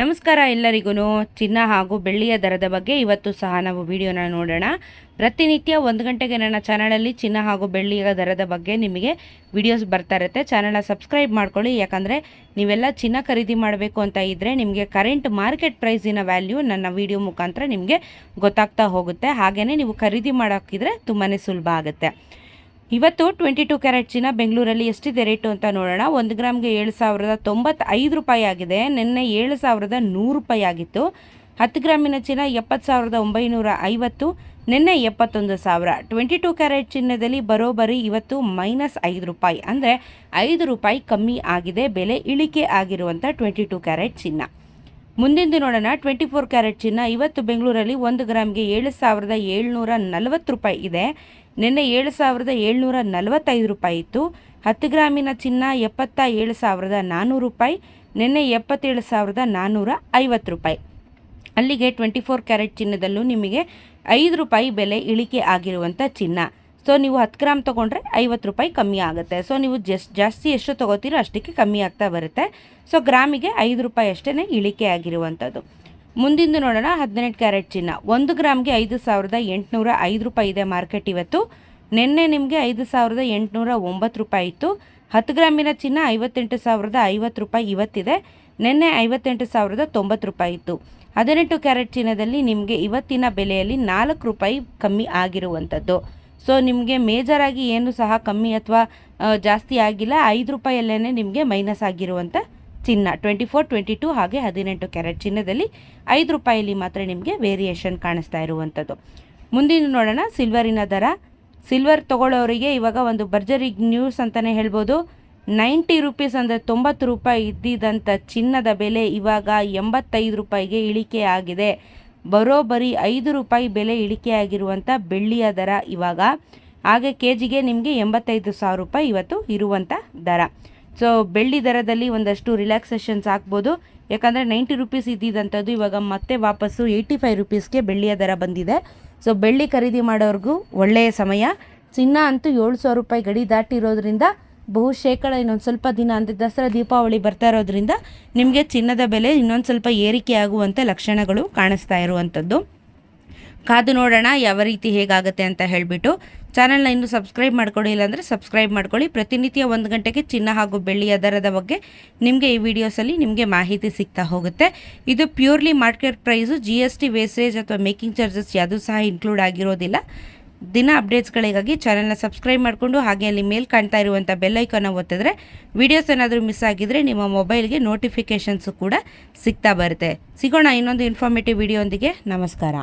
ನಮಸ್ಕಾರ ಎಲ್ಲರಿಗೂ ಚಿನ್ನ ಹಾಗೂ ಬೆಳ್ಳಿಯ ದರದ ಬಗ್ಗೆ ಇವತ್ತು ಸಹ ನಾವು ವಿಡಿಯೋನ ನೋಡೋಣ. ಪ್ರತಿನಿತ್ಯ ಒಂದು ಗಂಟೆಗೆ ನನ್ನ ಚಾನಲಲ್ಲಿ ಚಿನ್ನ ಹಾಗೂ ಬೆಳ್ಳಿಯ ದರದ ಬಗ್ಗೆ ನಿಮಗೆ ವಿಡಿಯೋಸ್ ಬರ್ತಾ ಇರುತ್ತೆ. ಚಾನಲ್ನ ಸಬ್ಸ್ಕ್ರೈಬ್ ಮಾಡ್ಕೊಳ್ಳಿ. ಯಾಕಂದರೆ ನೀವೆಲ್ಲ ಚಿನ್ನ ಖರೀದಿ ಮಾಡಬೇಕು ಅಂತ ಇದ್ದರೆ ನಿಮಗೆ ಕರೆಂಟ್ ಮಾರ್ಕೆಟ್ ಪ್ರೈಸಿನ ವ್ಯಾಲ್ಯೂ ನನ್ನ ವಿಡಿಯೋ ಮುಖಾಂತರ ನಿಮಗೆ ಗೊತ್ತಾಗ್ತಾ ಹೋಗುತ್ತೆ. ಹಾಗೆಯೇ ನೀವು ಖರೀದಿ ಮಾಡೋಕ್ಕಿದ್ರೆ ತುಂಬಾ ಸುಲಭ ಆಗುತ್ತೆ. ಇವತ್ತು ಟ್ವೆಂಟಿ ಟು ಕ್ಯಾರೆಟ್ ಚಿನ್ನ ಬೆಂಗಳೂರಲ್ಲಿ ಎಷ್ಟಿದೆ ರೇಟು ಅಂತ ನೋಡೋಣ. ಒಂದು ಗ್ರಾಮ್ಗೆ ಏಳು ಸಾವಿರದ ತೊಂಬತ್ತೈದು ರೂಪಾಯಿ ಆಗಿದೆ. ನಿನ್ನೆ ಏಳು ಸಾವಿರದ ನೂರು ರೂಪಾಯಿ ಆಗಿತ್ತು. ಹತ್ತು ಗ್ರಾಮಿನ ಚಿನ್ನ ಎಪ್ಪತ್ತು ಸಾವಿರದ ಒಂಬೈನೂರ ಐವತ್ತು, ನಿನ್ನೆ ಎಪ್ಪತ್ತೊಂದು ಸಾವಿರ. ಟ್ವೆಂಟಿ ಟು ಕ್ಯಾರೆಟ್ ಚಿನ್ನದಲ್ಲಿ ಬರೋಬ್ಬರಿ ಇವತ್ತು ಮೈನಸ್ ಐದು ರೂಪಾಯಿ. ಅಂದರೆ ಐದು ರೂಪಾಯಿ ಕಮ್ಮಿ ಆಗಿದೆ. ಬೆಲೆ ಇಳಿಕೆ ಆಗಿರುವಂಥ ಟ್ವೆಂಟಿ ಟು ಕ್ಯಾರೆಟ್ ಚಿನ್ನ. ಮುಂದಿಂದು ನೋಡೋಣ ಟ್ವೆಂಟಿ ಫೋರ್ ಕ್ಯಾರೆಟ್ ಚಿನ್ನ ಇವತ್ತು ಬೆಂಗಳೂರಲ್ಲಿ ಒಂದು ಗ್ರಾಮ್ಗೆ ಏಳು ಸಾವಿರದ ಏಳ್ನೂರ ನಲವತ್ತು ರೂಪಾಯಿ ಇದೆ. ನಿನ್ನೆ ಏಳು ಸಾವಿರದ ಏಳ್ನೂರ ನಲವತ್ತೈದು ರೂಪಾಯಿ ಇತ್ತು. ಹತ್ತು ಗ್ರಾಮಿನ ಚಿನ್ನ ಎಪ್ಪತ್ತ ಏಳು ಸಾವಿರದ ನಾನ್ನೂರು ರೂಪಾಯಿ. ನಿನ್ನೆ ಎಪ್ಪತ್ತೇಳು ಸಾವಿರದ ನಾನ್ನೂರ ಐವತ್ತು ರೂಪಾಯಿ. ಅಲ್ಲಿಗೆ ಟ್ವೆಂಟಿ ಫೋರ್ ಕ್ಯಾರೆಟ್ ಚಿನ್ನದಲ್ಲೂ ನಿಮಗೆ ಐದು ರೂಪಾಯಿ ಬೆಲೆ ಇಳಿಕೆ ಆಗಿರುವಂಥ ಚಿನ್ನ. ಸೊ ನೀವು ಹತ್ತು ಗ್ರಾಮ್ ತೊಗೊಂಡ್ರೆ ಐವತ್ತು ರೂಪಾಯಿ ಕಮ್ಮಿ ಆಗುತ್ತೆ. ಸೊ ನೀವು ಜಸ್ಟ್ ಜಾಸ್ತಿ ಎಷ್ಟು ತೊಗೋತೀರೋ ಅಷ್ಟಕ್ಕೆ ಕಮ್ಮಿ ಆಗ್ತಾ ಬರುತ್ತೆ. ಸೊ ಗ್ರಾಮಿಗೆ ಐದು ರೂಪಾಯಿ ಅಷ್ಟೇ ಇಳಿಕೆ ಆಗಿರುವಂಥದ್ದು. ಮುಂದಿಂದು ನೋಡೋಣ ಹದಿನೆಂಟು ಕ್ಯಾರೆಟ್ ಚಿನ್ನ. ಒಂದು ಗ್ರಾಮ್ಗೆ ಐದು ಸಾವಿರದ ಎಂಟುನೂರ ಐದು ರೂಪಾಯಿ ಇದೆ ಮಾರ್ಕೆಟ್ ಇವತ್ತು. ನಿನ್ನೆ ನಿಮಗೆ ಐದು ಸಾವಿರದ ಎಂಟುನೂರ ಒಂಬತ್ತು ರೂಪಾಯಿ ಇತ್ತು. ಹತ್ತು ಗ್ರಾಮಿನ ಚಿನ್ನ ಐವತ್ತೆಂಟು ಸಾವಿರದ ಐವತ್ತು ರೂಪಾಯಿ ಇವತ್ತಿದೆ. ನಿನ್ನೆ ಐವತ್ತೆಂಟು ಸಾವಿರದ ತೊಂಬತ್ತು ರೂಪಾಯಿ ಇತ್ತು. ಹದಿನೆಂಟು ಕ್ಯಾರೆಟ್ ಚಿನ್ನದಲ್ಲಿ ನಿಮಗೆ ಇವತ್ತಿನ ಬೆಲೆಯಲ್ಲಿ ನಾಲ್ಕು ರೂಪಾಯಿ ಕಮ್ಮಿ ಆಗಿರುವಂಥದ್ದು. ಸೊ ನಿಮಗೆ ಮೇಜರಾಗಿ ಏನು ಸಹ ಕಮ್ಮಿ ಅಥವಾ ಜಾಸ್ತಿ ಆಗಿಲ್ಲ. ಐದು ರೂಪಾಯಲ್ಲೇ ನಿಮಗೆ ಮೈನಸ್ ಆಗಿರುವಂಥ ಚಿನ್ನ. ಟ್ವೆಂಟಿ ಫೋರ್ ಟ್ವೆಂಟಿ ಟು ಹಾಗೆ ಹದಿನೆಂಟು ಕ್ಯಾರೆಟ್ ಚಿನ್ನದಲ್ಲಿ ಐದು ರೂಪಾಯಲ್ಲಿ ಮಾತ್ರ ನಿಮಗೆ ವೇರಿಯೇಷನ್ ಕಾಣಿಸ್ತಾ ಇರುವಂಥದ್ದು ಮುಂದಿನ ನೋಡೋಣ ಸಿಲ್ವರಿನ ದರ. ಸಿಲ್ವರ್ ತೊಗೊಳ್ಳೋರಿಗೆ ಇವಾಗ ಒಂದು ಭರ್ಜರಿ ನ್ಯೂಸ್ ಅಂತಲೇ ಹೇಳ್ಬೋದು. ನೈಂಟಿ ರುಪೀಸ್ ಅಂದರೆ ತೊಂಬತ್ತು ರೂಪಾಯಿ ಇದ್ದಿದ್ದಂಥ ಚಿನ್ನದ ಬೆಲೆ ಇವಾಗ ಎಂಬತ್ತೈದು ರೂಪಾಯಿಗೆ ಇಳಿಕೆ ಆಗಿದೆ. ಬರೋಬ್ಬರಿ ಐದು ರೂಪಾಯಿ ಬೆಲೆ ಇಳಿಕೆಯಾಗಿರುವಂಥ ಬೆಳ್ಳಿಯ ದರ ಇವಾಗ. ಹಾಗೆ ಕೆ ಜಿಗೆ ನಿಮಗೆ ಎಂಬತ್ತೈದು ಸಾವಿರ ರೂಪಾಯಿ ಇವತ್ತು ಇರುವಂಥ ದರ. ಸೊ ಬೆಳ್ಳಿ ದರದಲ್ಲಿ ಒಂದಷ್ಟು ರಿಲ್ಯಾಕ್ಸೇಷನ್ಸ್ ಆಗ್ಬೋದು. ಯಾಕಂದರೆ ನೈಂಟಿ ರುಪೀಸ್ ಇದ್ದಿದ್ದಂಥದ್ದು ಇವಾಗ ಮತ್ತೆ ವಾಪಸ್ಸು ಏಯ್ಟಿ ಫೈವ್ ರುಪೀಸ್ಗೆ ಬೆಳ್ಳಿಯ ದರ ಬಂದಿದೆ. ಸೊ ಬೆಳ್ಳಿ ಖರೀದಿ ಮಾಡೋರ್ಗೂ ಒಳ್ಳೆಯ ಸಮಯ. ಚಿನ್ನ ಅಂತೂ ಏಳು ಸಾವಿರ ರೂಪಾಯಿ ಗಡಿ ದಾಟಿರೋದ್ರಿಂದ ಬಹು ಶೇಕಡ ಇನ್ನೊಂದು ಸ್ವಲ್ಪ ದಿನ ಅಂದರೆ ದಸರಾ ದೀಪಾವಳಿ ಬರ್ತಾ ಇರೋದ್ರಿಂದ ನಿಮಗೆ ಚಿನ್ನದ ಬೆಲೆ ಇನ್ನೊಂದು ಸ್ವಲ್ಪ ಏರಿಕೆ ಆಗುವಂಥ ಲಕ್ಷಣಗಳು ಕಾಣಿಸ್ತಾ ಇರುವಂಥದ್ದು ಕಾದು ನೋಡೋಣ ಯಾವ ರೀತಿ ಹೇಗಾಗುತ್ತೆ ಅಂತ ಹೇಳಿಬಿಟ್ಟು. ಚಾನಲ್ನ ಇನ್ನೂ ಸಬ್ಸ್ಕ್ರೈಬ್ ಮಾಡ್ಕೊಳ್ಳಿ, ಇಲ್ಲಾಂದರೆ ಸಬ್ಸ್ಕ್ರೈಬ್ ಮಾಡ್ಕೊಳ್ಳಿ. ಪ್ರತಿನಿತ್ಯ ಒಂದು ಗಂಟೆಗೆ ಚಿನ್ನ ಹಾಗೂ ಬೆಳ್ಳಿಯ ದರದ ಬಗ್ಗೆ ನಿಮಗೆ ಈ ವಿಡಿಯೋಸಲ್ಲಿ ನಿಮಗೆ ಮಾಹಿತಿ ಸಿಗ್ತಾ ಹೋಗುತ್ತೆ. ಇದು purely market price G S ಅಥವಾ ಮೇಕಿಂಗ್ ಚಾರ್ಜಸ್ ಯಾವುದೂ ಸಹ ಇನ್ಕ್ಲೂಡ್ ಆಗಿರೋದಿಲ್ಲ. ದಿನ ಅಪ್ಡೇಟ್ಸ್ಗಳಿಗಾಗಿ ಚಾನಲ್ನ ಸಬ್ಸ್ಕ್ರೈಬ್ ಮಾಡಿಕೊಂಡು ಹಾಗೆ ಅಲ್ಲಿ ಮೇಲ್ ಕಾಣ್ತಾ ಇರುವಂಥ ಬೆಲ್ಲೈಕನ್ನ ಒತ್ತಿದ್ರೆ ವೀಡಿಯೋಸ್ ಏನಾದರೂ ಮಿಸ್ ಆಗಿದ್ರೆ ನಿಮ್ಮ ಮೊಬೈಲ್ಗೆ ನೋಟಿಫಿಕೇಷನ್ಸು ಕೂಡ ಸಿಗ್ತಾ ಬರುತ್ತೆ. ಸಿಗೋಣ ಇನ್ನೊಂದು ಇನ್ಫಾರ್ಮೇಟಿವ್ ವಿಡಿಯೋ ನಮಸ್ಕಾರ.